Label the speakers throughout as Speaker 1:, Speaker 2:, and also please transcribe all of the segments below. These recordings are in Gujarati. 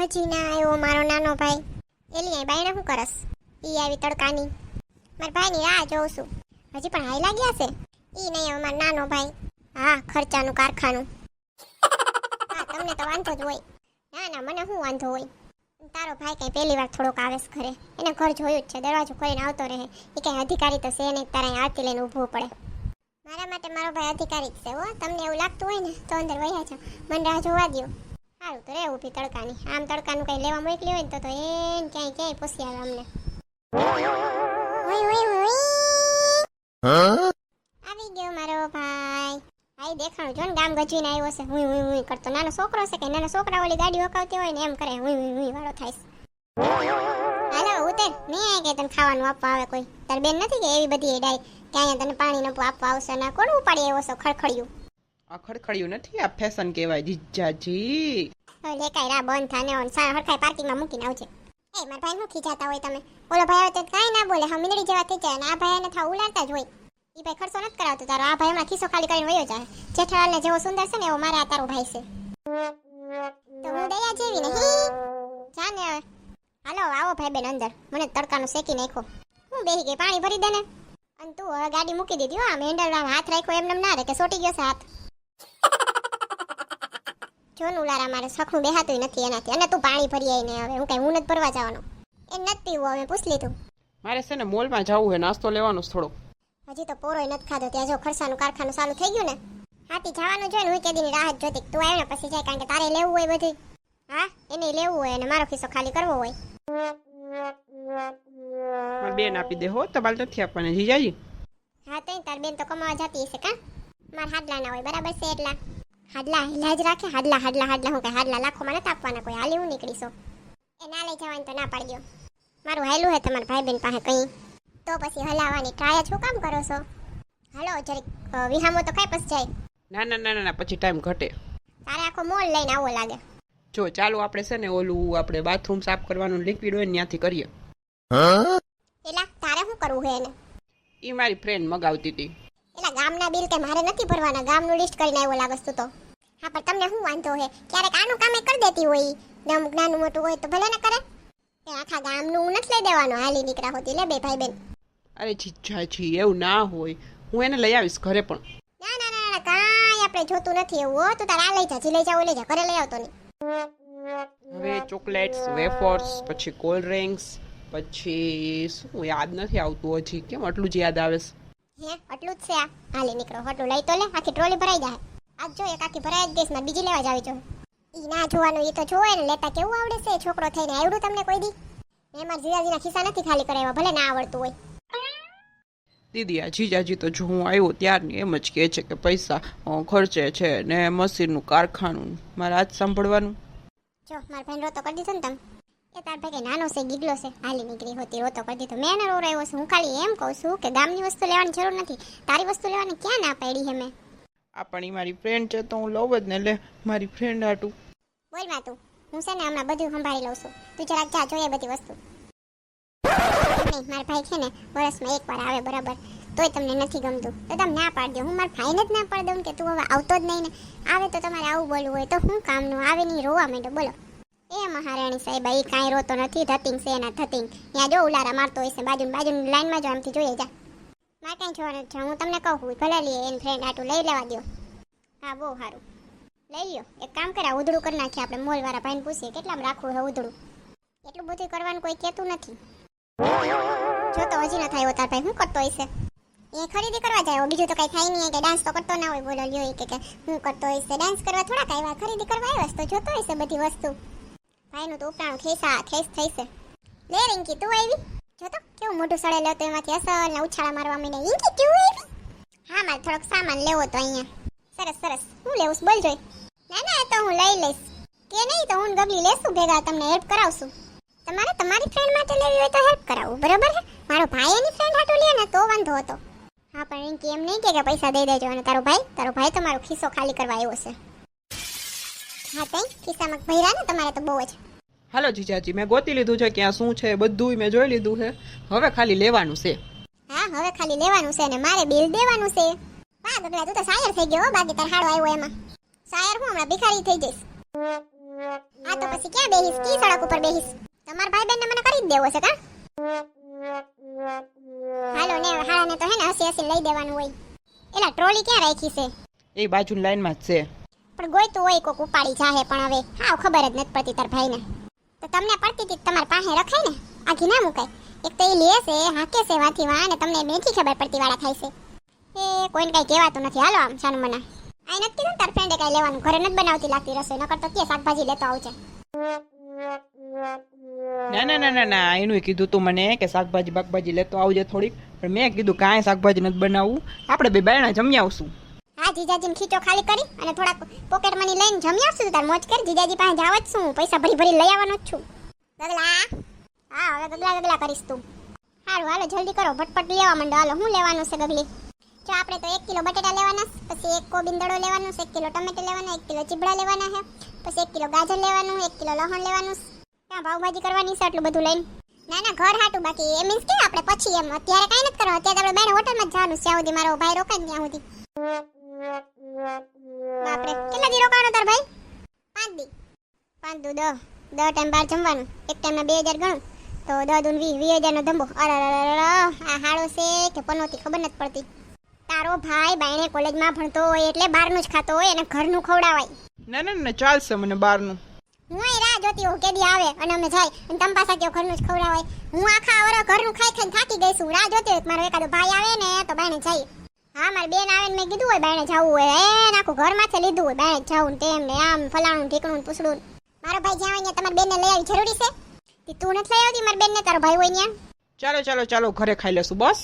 Speaker 1: હજી ના આવ્યો મારો નાનો ભાઈ. એલી અહીં ભાઈને શું કરસ? ઈ આવી તડકાની. મારા ભાઈની રાહ જોઉં છું. હજી પણ હાઈ લાગ્યા છે? ઈ નહીં હવે મારો નાનો ભાઈ. હા, ખર્ચાનું કારખાનું. હા, તમને તો વાંધો જ હોય. ના ના, મને શું વાંધો હોય? તારો ભાઈ કઈ પહેલી વાર થોડોક આવે છે ઘરે. એને ઘર જોયું જ છે, દરવાજો ખોલીને આવતો રહે. એ કઈ અધિકારી તો છે નહીં, તારા આરતી લઈને ઊભવું પડે. મારા માટે મારો ભાઈ અધિકારી જ છે, હો. તમને એવું લાગતું હોય ને, તો અંદર વહ્યા છો મને રાહ જોવા દ્યો. સારું તો રે ઊભી તડકાની. આમ તડકાનું કઈ લેવા મોકલી હોય ને તો તો એને ક્યાંય ક્યાંય પૂછી આવે અમને. આવી ગયો મારો ભાઈ. ભાઈ દેખાણું. જો ને ગામ ગજવીને આવ્યો છે. હું હું હું કરતો નાનો છોકરો છે કે નાના છોકરા ઓલી ગાડી હકાવતી હોય ને એમ કરે. હું હું હું વાળો થાય હાલો ઉતર મેં કે તને ખાવાનું આપવા આવે કોઈ? તાર બેન નથી કે એવી બધી એડાય કે અહીંયા તને પાણી નપો આપવા આવશે ના કોણ ઉપાડી આવ્યો છો? ખડખડિયું.
Speaker 2: આ ખડખડિયું નથી? આ ફેશન કહેવાય. જીજાજી.
Speaker 1: લેકાઈ બંધ થાને ઓન હરખાઈ પાર્કિંગમાં મૂકીને આવજે. એ, મારા ભાઈ નું ખીજાતા હોય તમે? ઓલો ભાઈ આવે તો કાંઈ ના બોલે, હા મીંદડી જેવા થઈ જાય અને આ ભાઈ થા ઉલાડતા જ હોય. ઈ ભાઈ ખર્ચો નથી કરાવતો તારો, આ ભાઈ હમણાં ખિસ્સો ખાલી કરીને વયો જાય. જેઠાલાલને જેવો સુંદર છે ને, એવો મારા તારો ભાઈ છે. તો હું દયા જેવી ને જા હાલો આવો ભાઈ બેન અંદર. મને તડકાનું શેકી નાખો હું બેહી ગઈ, પાણી ભરી દે ને. અને તું હવે ગાડી મૂકી દીધી હો, આમ હેન્ડલ હાથ રાખ્યો એમને એમ ના રે કે સોટી ગયો છે હાથ. જો ઉલારા મારે સખનું બેહાતું નથી એનાથી. અને તું પાણી ભરી આવીને હવે. હું કઈ હું નથી ભરવા જવાનો. એ નથી પીવું હવે પૂછ લીધું.
Speaker 2: મારે છે ને મોલમાં જવું છે નાસ્તો લેવાનો થોડો.
Speaker 1: હજી તો પોરોય નથી ખાધો. ત્યાં જો ખરસાનું કારખાનું ચાલુ થઈ ગયું ને હાથી જવાનું જોઈએ ને હું કેદીની રાહત જોતી. તું આવ્યો ને પછી જાય કારણ કે તારે લેવું હોય બધું હા એને લેવું હોય અને મારો ખિસ્સો ખાલી કરવો હોય.
Speaker 2: બેન આપી દે હો તમારે નથી આપવાના. જીજાજી.
Speaker 1: હા તો તાર બેન તો કમાવા જતી હશે કા? મારા હાડલા ના હોય બરાબર છે એટલા. હાડલા હિલા જ રાખે હાડલા હાડલા હાડલા હું કઈ હાડલા લાખોમાં નથી આપવાના કોઈ હાલી હું નીકળીશો. એ ના લઈ જવાનું તો ના પાડ્યો મારું હાયલું હે તમારા ભાઈ બેન પાસે કઈ. તો પછી હલાવવાની ટ્રાય શું કામ કરો છો? હાલો જરીક વિહામો તો કઈ પછી જાય.
Speaker 2: ના ના ના ના, ના પછી ટાઈમ ઘટે.
Speaker 1: તારે આખો મોલ લઈને આવો લાગે.
Speaker 2: જો ચાલો આપણે છે ને ઓલું આપણે બાથરૂમ સાફ કરવાનું લિક્વિડ હોય ને ત્યાંથી કરીએ.
Speaker 1: એલા તારે શું કરવું હે એને?
Speaker 2: એ મારી ફ્રેન્ડ મગાવતી હતી.
Speaker 1: ગામના બિલ કે મારે નથી ભરવાના? ગામનું લિસ્ટ કરીને આવ્યો લાગસ તું તો. હા પણ તમને શું વાંધો હે? ક્યારેક આનું કામે કરી દેતી હોય ગામ નાનું મોટું હોય તો ભલે ને કરે. એ આખા ગામનું હું નથી લઈ દેવાનો. હાલી નીકળા હોતી. લે બે ભાઈ બેન
Speaker 2: અરે જીજાજી એવું ના હોય. હું એને લઈ આવીશ ઘરે પણ.
Speaker 1: ના ના ના ના કાંઈ આપણે જોતું નથી એવું હો. તું તારે આ લઈ જા જી લઈ જાવ લઈ જા. ઘરે લઈ આવતો નહીં.
Speaker 2: હવે ચોકલેટ્સ વેફર્સ પછી કોલ્ડ ડ્રિંક્સ પછી શું યાદ નથી આવતું હજી? કેમ આટલું જ યાદ આવે છે?
Speaker 1: હે આટલું જ છે આ. હાલી નીકળો આટલું લઈ તો લે આખી ટ્રોલી ભરાઈ જાય. આજ જો એક આખી ભરાઈ જ ગઈશ મારે બીજી લેવા જ આવી જો ઈ ના જોવાનું ઈ તો જોવે ને લેતા કેવું આવડે છે? છોકરો થઈને આવડું તમને કોઈ દી? મેં મારા જીજાજીના ખિસ્સા નથી ખાલી કરાવ્યા ભલે ના આવડતું હોય.
Speaker 2: દીદી આ જીજાજી તો જો હું આવ્યો ત્યારની એમ જ કહે છે કે પૈસા ખર્ચે છે ને મશીનનું કારખાનું મારે આજ સાંભળવાનું.
Speaker 1: જો મારા ભાઈ રોતો કરી દીધો ને તમે. એ તાર ભાઈ નાનો છે ગીગલો છે. હાલી નીકળી હોતી રોતો કરી દીધો. મેં એને રોરાયો છે. હું ખાલી એમ કહું છું કે ગામની વસ્તુ લેવાની જરૂર નથી. તારી વસ્તુ લેવાની ક્યાં ના પાડી હે મેં?
Speaker 2: આ પણ એ મારી ફ્રેન્ડ છે તો હું લઉં જ ને. લે મારી ફ્રેન્ડ હાટું.
Speaker 1: બોલમાં તું. હું છે ને હમણાં બધું સંભાળી લઉં છું. તું જરાક જા જોઈએ બધી વસ્તુ. નહીં મારા ભાઈ છે ને વર્ષમાં એક વાર આવે બરાબર. તોય તમને નથી ગમતું. તો તમે ના પાડી દો હું મારા ભાઈને જ ના પાડી દઉં કે તું હવે આવતો જ નહીં ને. આવે તો તમારે આવું બોલવું હોય તો હું કામનું? આવે નહીં રોવા માંડો બોલો. એ મહારાણી સાહેબ એ કાંઈ રોતો નથી, ધતિંગ છે એના ધતિંગ. ત્યાં જો ઉલારા મારતો હોય બાજુ બાજુની લાઈનમાં જો આમથી જોઈએ જા. મારે કાંઈ જોવાનું છે હું તમને કહું ભલે લઈએ એને ફ્રેન્ડ આટું લઈ લેવા દો હા, બહુ સારું. લઈ લ્યો. એક કામ કરા ઉધડું કરી નાખીએ આપણે, મોલવાળા ભાઈને પૂછીએ, કેટલામાં રાખવું છે ઉધડું? એટલું બધું કરવાનું કોઈ કહેતું નથી. જો તો હજી ન થાય તાર ભાઈ શું કરતો હશે એ ખરીદી કરવા જાય બીજું તો કઈ થાય નહીં કે ડાન્સ તો કરતો ના હોય, બોલો, લ્યો કે હું કરતો હશે ડાન્સ કરવા થોડાક આવ્યા, ખરીદી કરવા આવ્યા તો જોતો હશે બધી વસ્તુ. ભાઈનું તો ઉપરાણું ખેસા ખેસ થઈ છે લે રિંકી, તું આવી? જો તો, કેવું મોઢું સડેલો તો એમાંથી અસલ ને ઉછાળા મારવા મને રિંકી, તું આવી? હા, મારે થોડોક સામાન લેવો તો અહીંયા. સરસ સરસ. હું લેવું? બોલ જોઈ. ના ના તો હું લઈ લઈશ. કે નહીં, તો હું ગબલી લેશું ભેગા, તમને હેલ્પ કરાવશું. તમારે તમારી ફ્રેન્ડ માટે લેવી હોય તો હેલ્પ કરાવું, બરાબર છે? મારો ભાઈ એની ફ્રેન્ડ હાટો લે ને, તો વાંધો હતો. હા, પણ રિંકી એમ નહીં કે કે પૈસા દઈ દેજો અને તારો ભાઈ તારો ભાઈ તો મારો ખિસ્સો ખાલી કરવા આવ્યો છે. હા તઈ? ખિસ્સામાં ભર્યા ને? તમારે તો બહુ જ.
Speaker 2: હાલો જીજાજી મેં ગોતી લીધું છે ક્યાં શું છે બધું મેં જોઈ લીધું છે. હવે ખાલી લેવાનું છે.
Speaker 1: હા હવે ખાલી લેવાનું છે અને મારે બિલ દેવાનું છે. વાહ ગગડા તું તો શાયર થઈ ગયો બાકી તાર હાડો આવ્યો એમાં. શાયર હું હમણાં ભિખારી થઈ જઈશ. હા તો પછી ક્યાં બેહીશ? કી સડક ઉપર બેહીશ? તમારા ભાઈ બેનને મને કરી જ દેવો છે કા? હાલો ને હાળાને તો હે ને હસી હસી લઈ દેવાનું હોય. એલા ટ્રોલી ક્યાં રાખી છે?
Speaker 2: એ બાજુ લાઈનમાં જ છે.
Speaker 1: પણ ગોઈતું હોય કોક ઉપાડી જાહે પણ હવે હાવ ખબર જ નથી પડતી તાર ભાઈને. તો તમને પડતી હતી તમારા પાસે રખાય ને? આખી ના મુકાય. એક તો એ લે છે, હાકે છે વાથી વા અને તમને નથી ખબર પડતી વાળા થાય છે. એ કોઈને કઈ કહેવાતું નથી. હાલો આમ છાનું મના. આ નથી કીધું તાર ફ્રેન્ડે કઈ લેવાનું? ઘરે નથી બનાવતી લાગતી રસોઈ, નકર તો કે શાકભાજી લેતો આવજે.
Speaker 2: ના ના ના ના ના એનું કીધું તું મને કે શાકભાજી, બાકભાજી લેતો આવજે થોડીક. પણ મેં કીધું કાંઈ શાકભાજી નથી બનાવવું. આપણે બે બાયણા જમી આવશું.
Speaker 1: જીજાજીને ખીચો ખાલી કરી અને થોડાક પોકેટ મની લઈને જમી આવશું તાર મોજ કર. જીજાજી પાસે જાવ જ છું પૈસા ભરી ભરી લઈ આવવાનો જ છું. ગગલા. હા, હવે ગગલા ગગલા કરીશ તું. સારું, હાલો, જલ્દી કરો. ભટપટ લેવા માંડો. હાલો, હું લેવાનું છે ગગલી? જો આપણે તો એક કિલો બટેટા લેવાના પછી એક કોબિંદડો લેવાનું છે, એક કિલો ટમેટો લેવાના, એક કિલો ચીબડા લેવાના છે, પછી એક કિલો ગાજર લેવાનું, એક કિલો લહણ લેવાનું. ક્યાં ભાવભાજી કરવાની છે આટલું બધું લઈને? ના ના, ઘર હાટું બાકી. એ મીન્સ કે આપણે પછી એમ અત્યારે કાંઈ નથી કરવા અત્યારે આપણે બેન હોટલમાં જવાનું છે ત્યાં મારો ભાઈ રોકાય ત્યાં સુધી. બાપરે કેટલા દી રોકાવાનો તાર ભાઈ? પાંચ દી. પાંચ દુ દસ દસ ટાઈમ બાર જમવાનું. એક ટાઈમના બે હજાર ગણું. તો દસ દુ વીસ વીસ હજારનો નો અરે અરે આ હાડો છે કે પનોતી ખબર નથી પડતી. તારો ભાઈ બાયણે કોલેજમાં ભણતો હોય એટલે બહારનું જ ખાતો હોય અને ઘરનું ખવડાવાય.
Speaker 2: ના ના ના ચાલશે મને બહારનું.
Speaker 1: હું રાહ જોતી હોઉં કેદી આવે અને અમે જાય અને તમ પાછા કેવો ઘરનું જ ખવડાવાય. હું આખા અવરો ઘરનું ખાઈ ખાઈને થાકી ગઈ છું. રાહ જોતી હોય મારો એકાદો ભાઈ આવે ને તો બાયણે જાય. હા મારી બેન આવે ને મેં કીધું હોય બાયણે જવું હોય. એ નાખું ઘરમાંથી લીધું હોય બાયણે જવું ને તેમ ને આમ ફલાણું ઢીકણું પૂછડું. મારો ભાઈ જ્યાં હોય તમારા બેનને લઈ આવી જરૂરી છે? તે તું નથી લઈ આવતી મારી બેનને તારો ભાઈ હોય ત્યાં?
Speaker 2: ચાલો ચાલો ચાલો ઘરે ખાઈ લેશું બસ.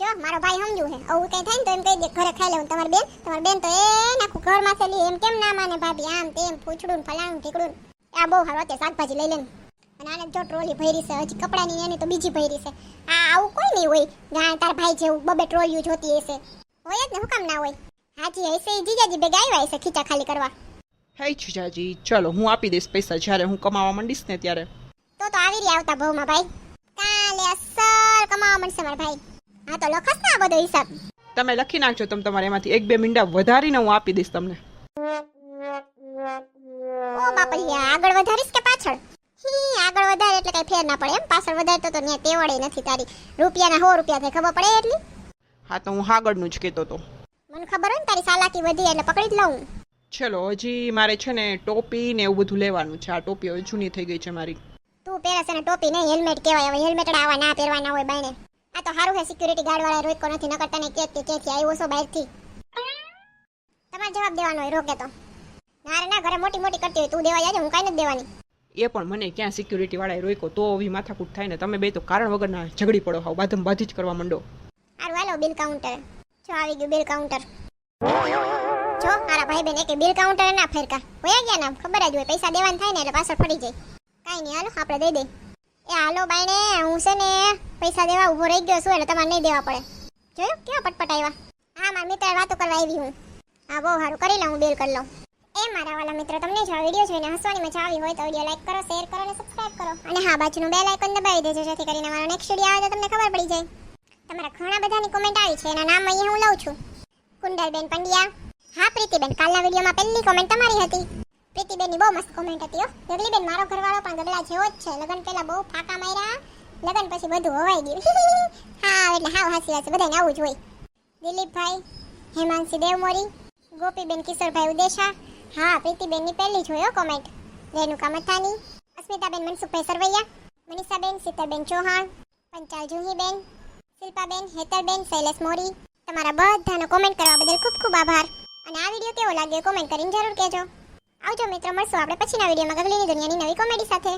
Speaker 1: જો મારો ભાઈ સમજુ છે આવું કઈ થાય ને તો એમ કહી દે ઘરે ખાઈ લેવું તમારી બેન. તમારી બેન તો એ નાખું ઘરમાં છે લી એમ કેમ ના માને ભાભી? આમ તેમ પૂછડું ફલાણું ઠીકડું આ બહુ સારું અત્યારે શાકભાજી લઈ લેને અને આને જો ટ્રોલી ભરી છે હજી કપડાની એની તો બીજી ભરી છે. આ આવું કોઈ નહીં હોય. જાણે તાર ભાઈ જેવું બબે ટ્રોલીઓ જોતી હશે. હોય જ ને હું કામ ના હોય? હાજી હશે જીજાજી ભેગા આવ્યા હશે ખીચા ખાલી કરવા.
Speaker 2: હે જીજાજી ચલો હું આપી દઈશ પૈસા જ્યારે હું કમાવા માંડીશ ને ત્યારે.
Speaker 1: તો તો આવી રહ્યા આવતા ભાવમાં ભાઈ. કાલે અસર કમાવા મળશે મારા ભાઈ. હા તો લખસ ને આ બધો હિસાબ.
Speaker 2: તમે લખી નાખજો તમે તમારે એમાંથી એક બે મીંડા વધારીને હું આપી દઈશ તમને.
Speaker 1: ઓ બાપલિયા આગળ વધારીશ કે પાછળ? હી આગળ વધારે એટલે કઈ ફેર ના પડે. એમ પાછળ વધારે તો ત્યાં તેવડે નથી તારી. રૂપિયાના હો રૂપિયા થાય ખબર પડે એટલી?
Speaker 2: હા તો હું આગળનું જ કહેતો હતો.
Speaker 1: મને ખબર હોય ને તારી સાલાકી વધી એટલે પકડી જ લઉં.
Speaker 2: ચલો હજી મારે છે ને ટોપી ને એવું બધું લેવાનું છે. આ ટોપી હવે જૂની થઈ ગઈ છે મારી.
Speaker 1: તું પહેરે છે ને ટોપી ને હેલ્મેટ કહેવાય. હવે હેલ્મેટ આવા ના પહેરવાના હોય બાઈને આ તો સારું છે સિક્યુરિટી ગાર્ડ વાળા રોકો નથી નકર તને કે કે ક્યાંથી આવ્યો છો બહારથી. તમારે જવાબ દેવાનો હોય રોકે તો. મારે ના ઘરે મોટી મોટી કરતી હોય તું દેવા જાજે હું કાઈ નથી દેવાની.
Speaker 2: એ પણ મને ક્યાં સિક્યુરિટી વાળાએ રોક્યો? તો આવી માથાકૂટ થાય ને તમે બે તો કારણ વગરના ઝઘડી પડો હાવ બાધમ બાધી જ કરવા માંડો.
Speaker 1: હારું બિલ કાઉન્ટર જો આવી ગયું બિલ કાઉન્ટર જો મારા ભાઈ બેન કે બિલ કાઉન્ટર ના ફેરકા. હોય ગયા ના ખબર જ હોય, પૈસા દેવાન થાય ને એટલે પાછળ ફરી જાય. કાઈ નહીં, હાલો, આપણે દઈ દે. એ હાલો બાઈને હું છે ને પૈસા દેવા ઊભો રહી ગયો છું એટલે તમારે નહીં દેવા પડે. જોયું? કેવા પટપટ આવ્યા? હા, મારા મિત્ર વાતો કરવા આવી હું. હા, બહુ સારું. કરી લઉં, હું બિલ કરી લઉં. એ મારા વાલા મિત્રો, તમને જો આ વીડિયો જોઈને હસવાની મજા આવી હોય તો વીડિયો લાઈક કરો શેર કરો અને સબસ્ક્રાઇબ કરો. અને હા, બાજુનું બેલ આઇકન દબાવી દેજો, જેથી કરીને મારો નેક્સ્ટ વીડિયો આવે તો તમને ખબર પડી જાય. તમારા ઘણા બધાની કોમેન્ટ આવી છે. એના નામ અહીંયા હું લઉં છું. કુંડલબેન પંડ્યા. હા, પ્રીતિબેન. કાલના વિડીયોમાં પહેલી કોમેન્ટ તમારી હતી. પ્રીતિબેનની બહુ મસ્ત કોમેન્ટ હતી, હો. ગગલીબેન મારો ઘરવાળો પણ ગગલા જેવો જ છે. લગન પહેલા બહુ ફાકા માર્યા. લગન પછી બધું હોવાઈ ગયું. હા, એટલે હાવ હાસી હાસી બધાને આવું જ હોય. દિલીપભાઈ, હેમાંશી દેવમોરી, ગોપીબેન, કિશોરભાઈ ઉદેશા. હા, પ્રીતિબેનની પહેલી જ હોય કોમેન્ટ રેણુકા મથાની, અસ્મિતાબેન, મનસુખભાઈ સરવૈયા, મનીષાબેન, સીતાબેન ચૌહાણ, પંચાલ જુહીબેન શિલ્પાબેન, હેતલબેન, શૈલેષ મોરી. તમારા બધાનો કોમેન્ટ કરવા બદલ ખૂબ ખૂબ આભાર. અને આ વીડિયો કેવો લાગ્યો કોમેન્ટ કરીને જરૂર કહેજો. આવજો મિત્રો, મળશું આપણે પછીના વિડીયોમાં. ગગલીની દુનિયાની નવી કોમેડી સાથે.